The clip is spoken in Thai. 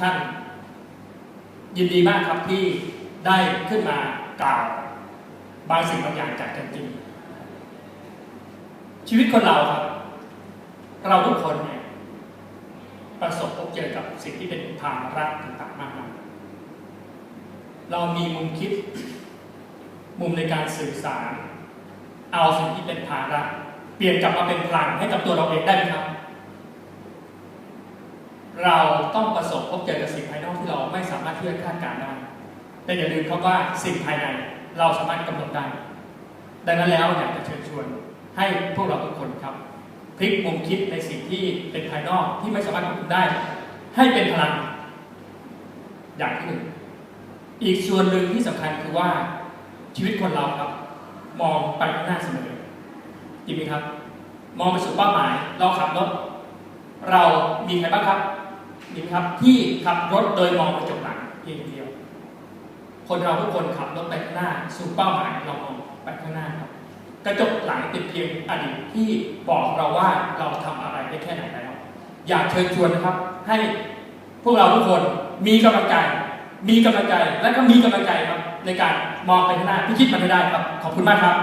ท่าน ยินดีมากครับที่ได้ขึ้นมากล่าวบางสิ่งบางอย่างจากกันจริง ชีวิตคนเราครับ เราทุกคนเนี่ยประสบพบเจอกับสิ่งที่เป็นภาระต่างๆมากมายเรามีมุมคิด มุมในการสื่อสาร เอาสิ่งที่เป็นภาระ เปลี่ยนกลับมาเป็นพลังให้กับตัวเราเองได้ไหมครับ เราต้องประสบพบเจอกับสิ่งภายนอกที่เราไม่สามารถที่จะคาดการณ์ได้แต่อย่าลืมครับว่าสิ่งภายในเราสามารถกำหนดได้ ดังนั้นแล้วอยากจะเชิญชวนให้พวกเราทุกคนครับพลิกมุมคิดในสิ่งที่เป็นภายนอกที่ไม่สามารถควบคุมได้ ให้เป็นพลัง อย่างที่หนึ่งอีกส่วนหนึ่งที่สำคัญคือว่าชีวิตคนเราครับ มองไปข้างหน้าเสมอจริงไหมครับ มองไปสู่เป้าหมาย เราขับรถเรามีใครบ้างครับ มีไหมครับที่ขับรถโดยมองกระจกหลังเพียงเดียว คนเราทุกคนขับรถไปข้างหน้าสู่เป้าหมายเรามองไปข้างหน้าครับ กระจกหลังติดเพียงอดีตที่บอกเราว่าเราทำอะไรได้แค่ไหนแล้วอยากเชิญชวนนะครับ ให้พวกเราทุกคนมีกำลังใจมีกำลังใจและก็มีกำลังใจครับในการมองไปข้างหน้าพิชิตมันให้ได้ครับ ขอบคุณมากครับ